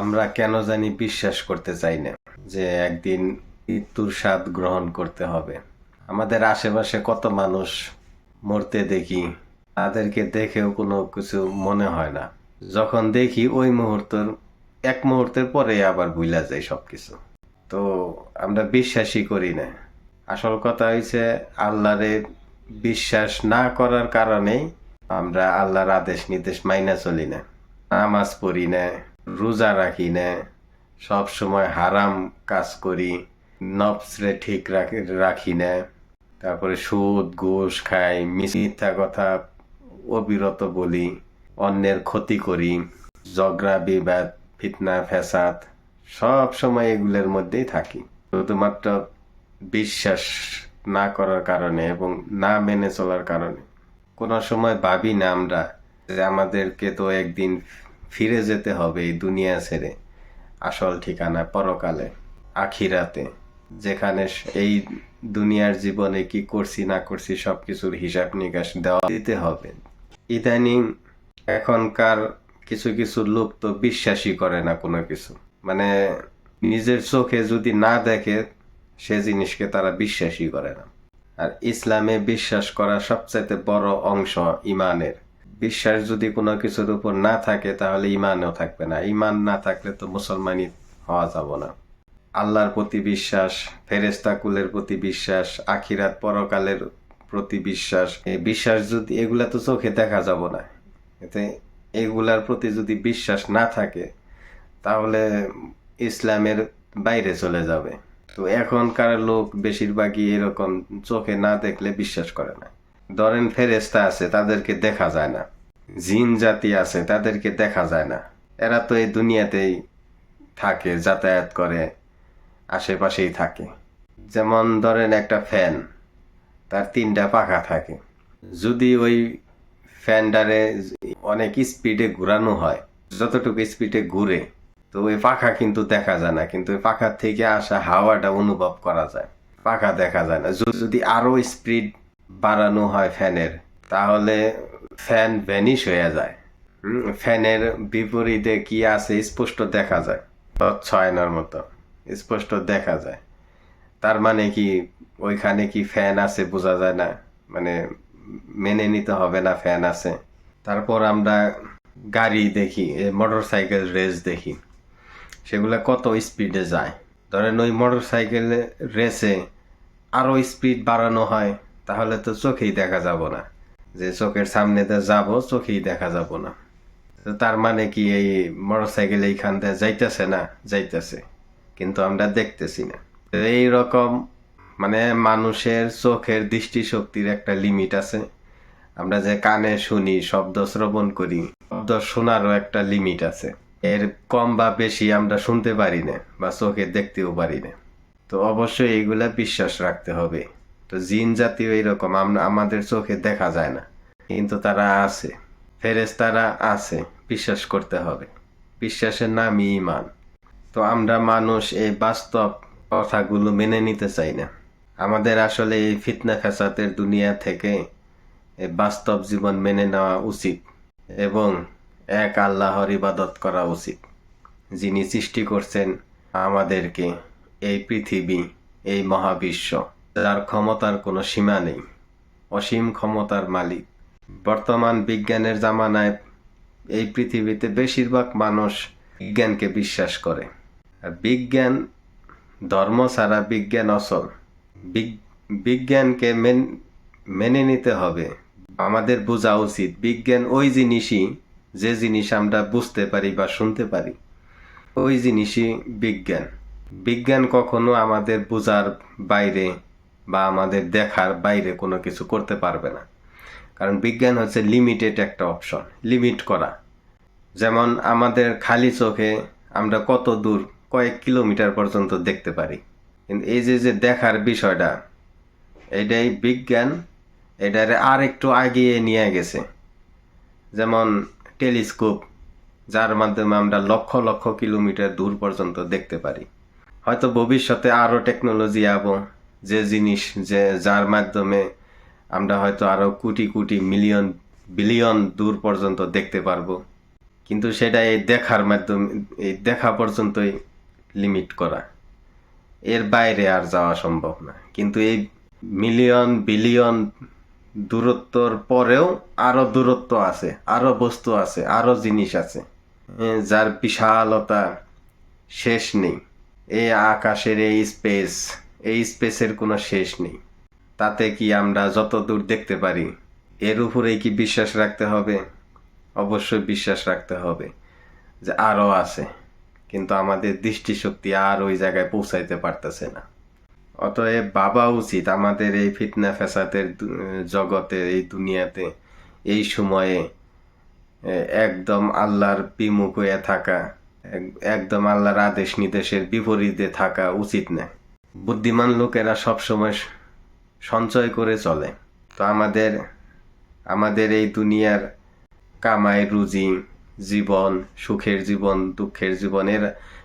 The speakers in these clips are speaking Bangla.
আমরা কেন জানি বিশ্বাস করতে চাই না যে একদিন মৃত্যুর স্বাদ গ্রহণ করতে হবে। আমাদের আশেপাশে কত মানুষ মরতে দেখি, তাদেরকে দেখেও কোনো কিছু মনে হয় না। যখন দেখি ওই মুহূর্তের, এক মুহূর্তের পরে আবার ভুলা যায় সবকিছু। তো আমরা বিশ্বাসই করি না। আসল কথা হয়েছে আল্লাহরে বিশ্বাস না করার কারণেই আমরা আল্লাহর আদেশ নির্দেশ মাইনা চলি না, নামাজ পড়ি না। রোজা রাখি না, সব সময় হারাম কাজ করি, নফসরে ঠিক রাখি না। তারপরে সুদ, ঘুষ খাই, মিথ্যা কথা, অবিরত বলি, অন্যের ক্ষতি করি, ঝগড়া, বিবাদ, ফিতনা, ফ্যাসাদ, সব সময় এগুলোর মধ্যেই থাকি। শুধুমাত্র বিশ্বাস না করার কারণে এবং না মেনে চলার কারণে। কোনো সময় ভাবি না আমরা যে আমাদেরকে তো একদিন ফিরে যেতে হবে এই দুনিয়া ছেড়ে, আসল ঠিকানা পরকালে, আখিরাতে, যেখানে এই দুনিয়ার জীবনে কি করছি, না করছি সবকিছুর হিসাব নিকাশ দেওয়া দিতে হবে। ইদানিং এখনকার কিছু কিছু লোক তো বিশ্বাসই করে না কোনো কিছু। মানে নিজের চোখে যদি না দেখে, সে জিনিসকে তারা বিশ্বাসই করে না। আর ইসলামে বিশ্বাস করা সবচাইতে বড় অংশ ইমানের। বিশ্বাস যদি কোনো কিছুর উপর না থাকে, তাহলে ইমানও থাকবে না। ইমান না থাকলে তো মুসলমানই হওয়া যাব না। আল্লাহর প্রতি বিশ্বাস ফেরেস্তা কুলের প্রতি বিশ্বাস, আখিরাত পরকালের প্রতি বিশ্বাস, এই বিশ্বাস যদি, এগুলা তো চোখে দেখা যাব না। এতে এগুলার প্রতি যদি বিশ্বাস না থাকে, তাহলে ইসলামের বাইরে চলে যাবে। তো এখনকার লোক বেশিরভাগই এরকম চোখে না দেখলে বিশ্বাস করে না। ধরেন ফেরেস্তা আছে, তাদেরকে দেখা যায় না। জিন জাতি আছে, তাদেরকে দেখা যায় না। এরা তো এই দুনিয়াতেই থাকে, যাতায়াত করে, আশেপাশেই থাকে। যেমন ধরেন একটা ফ্যান, তার তিনটা পাখা থাকে। যদি ওই ফ্যানটারে অনেক স্পিডে ঘুরানো হয়, যতটুকু স্পিডে ঘুরে, তো ওই পাখা কিন্তু দেখা যায় না। কিন্তু ওই পাখার থেকে আসা হাওয়াটা অনুভব করা যায়। পাখা দেখা যায় না। যদি আরও স্পিড বাড়ানো হয় ফ্যানের। তাহলে ফ্যান ভ্যানিশ হয়ে যায়। ফ্যানের বিপরীতে কি আছে স্পষ্ট দেখা যায়। ছয়নার মতো, স্পষ্ট দেখা যায়। তার মানে কি ওইখানে কি ফ্যান আছে বোঝা যায় না। মানে মেনে নিতে হবে না ফ্যান আছে। তারপর আমরা গাড়ি দেখি মোটর সাইকেল রেস দেখি। সেগুলো কত স্পিডে যায়। ধরেন ওই মোটর সাইকেল রেসে আরও স্পিড বাড়ানো হয়। তাহলে তো চোখেই দেখা যাব না। যে চোখের সামনে দিয়ে যাব, চোখেই দেখা যাব না। তো তার মানে কি এই মোটর সাইকেল এইখান দিয়ে যাইতেছে না? যাইতেছে। কিন্তু আমরা দেখতেছি না। এই রকম মানে মানুষের চোখের দৃষ্টিশক্তির একটা লিমিট আছে। আমরা যে কানে শুনি, শব্দ শ্রবণ করি, শব্দ শোনারও একটা লিমিট আছে। এর কম বা বেশি আমরা শুনতে পারি না বা চোখে দেখতেও পারি না। তো অবশ্যই এইগুলা বিশ্বাস রাখতে হবে। তো জিন জাতীয় এইরকম আমাদের চোখে দেখা যায় না। কিন্তু তারা আছে। ফেরেশতারা আছে, বিশ্বাস করতে হবে। বিশ্বাসের নামই ইমান তো আমরা মানুষ এই বাস্তব কথাগুলো মেনে নিতে চাই না। আমাদের আসলে এই ফিতনা ফ্যাসাতের দুনিয়া থেকে এই বাস্তব জীবন মেনে নেওয়া উচিত এবং এক আল্লাহর ইবাদত করা উচিত। যিনি সৃষ্টি করছেন আমাদেরকে, এই পৃথিবী, এই মহাবিশ্ব। যার ক্ষমতার কোনো সীমা নেই, অসীম ক্ষমতার মালিক। বর্তমান বিজ্ঞানের জামানায় এই পৃথিবীতে বেশিরভাগ মানুষ বিজ্ঞানকে বিশ্বাস করে। আর বিজ্ঞান, ধর্ম ছাড়া বিজ্ঞান অচল। বিজ্ঞানকে মেনে নিতে হবে। আমাদের বোঝা উচিত, বিজ্ঞান ওই জিনিসই যে জিনিস আমরা বুঝতে পারি বা শুনতে পারি। ওই জিনিসই বিজ্ঞান। বিজ্ঞান কখনো আমাদের বোঝার বাইরে বা আমাদের দেখার বাইরে কোনো কিছু করতে পারবে না। কারণ বিজ্ঞান হচ্ছে লিমিটেড একটা অপশন লিমিট করা। যেমন আমাদের খালি চোখে আমরা কত দূর, কয়েক কিলোমিটার পর্যন্ত দেখতে পারি। কিন্তু এই যে যে দেখার বিষয়টা, এটাই বিজ্ঞান, এটারে আর একটু আগিয়ে নিয়ে গেছে। যেমন টেলিস্কোপ, যার মাধ্যমে আমরা লক্ষ লক্ষ কিলোমিটার দূর পর্যন্ত দেখতে পারি। হয়তো ভবিষ্যতে আরও টেকনোলজি আবো যে জিনিস, যে যার মাধ্যমে আমরা হয়তো আরও কোটি কোটি মিলিয়ন, বিলিয়ন দূর পর্যন্ত দেখতে পারব। কিন্তু সেটা এই দেখার মাধ্যমে, এই দেখা পর্যন্তই লিমিট করা। এর বাইরে আর যাওয়া সম্ভব না। কিন্তু এই মিলিয়ন, বিলিয়ন দূরত্বর পরেও আরও দূরত্ব আছে, আরও বস্তু আছে, আরও জিনিস আছে। যার বিশালতা শেষ নেই। এই আকাশের এই স্পেস এই স্পেসের কোনো শেষ নেই। তাতে কি আমরা যত দূর দেখতে পারি, এর উপরেই কি বিশ্বাস রাখতে হবে? অবশ্যই বিশ্বাস রাখতে হবে যে আরও আছে, কিন্তু আমাদের দৃষ্টিশক্তি আর ওই জায়গায় পৌঁছাইতে পারতেছে না। অতএব বাবা উচিত আমাদের এই ফিতনা ফেসাদের জগতে, এই দুনিয়াতে, এই সময়ে একদম আল্লাহর বিমুখ হয়ে থাকা, এক- একদম আল্লাহর আদেশ নির্দেশের বিপরীতে থাকা উচিত না। বুদ্ধিমান লোকেরা সবসময় সঞ্চয় করে চলে। তো আমাদের আমাদের এই দুনিয়ার কামাই, রুজি, জীবন, সুখের জীবন, দুঃখের জীবনের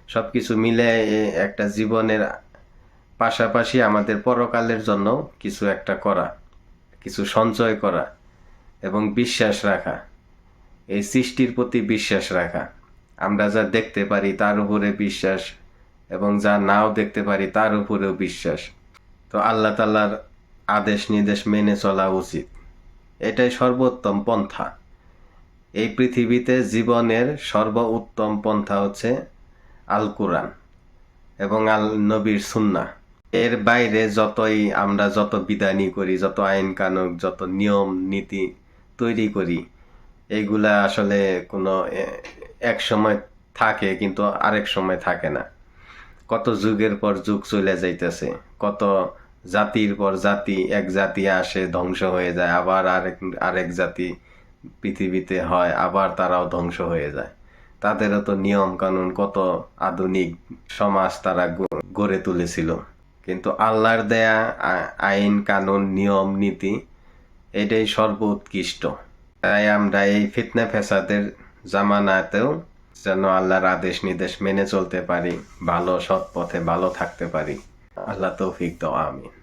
সব কিছু মিলে একটা জীবনের পাশাপাশি আমাদের পরকালের জন্য কিছু একটা করা, কিছু সঞ্চয় করা এবং বিশ্বাস রাখা। এই সৃষ্টির প্রতি বিশ্বাস রাখা। আমরা যা দেখতে পারি তার উপরে বিশ্বাস এবং যা নাও দেখতে পারি তার উপরেও বিশ্বাস। তো আল্লাহ তাল্লার আদেশ নির্দেশ মেনে চলা উচিত। এটাই সর্বোত্তম পন্থা। এই পৃথিবীতে জীবনের সর্ব উত্তম পন্থা হচ্ছে আল কোরআন এবং আল নবীর সুন্না এর বাইরে যতই আমরা যত বিধানি করি, যত আইন কানুন, যত নিয়ম, নীতি তৈরি করি এইগুলা আসলে কোনো এক সময় থাকে কিন্তু আরেক সময় থাকে না। কত যুগের পর যুগ চলে যাইতেছে, কত জাতির পর জাতি, এক জাতি আসে, ধ্বংস হয়ে যায়, আবার আরেক আরেক জাতি পৃথিবীতে হয়, আবার তারাও ধ্বংস হয়ে যায়। তাদেরও তো নিয়ম কানুন কত আধুনিক সমাজ তারা গড়ে তুলেছিল। কিন্তু আল্লাহর দেয়া আইন, কানুন, নিয়ম, নীতি, এটাই সর্বোৎকৃষ্ট। তাই আমরা এই ফিতনা ফেসাদের জামানাতেও যেন আল্লাহর আদেশ নির্দেশ মেনে চলতে পারি, ভালো সৎ পথে ভালো থাকতে পারি। আল্লাহ তৌফিক দাও, আমিন।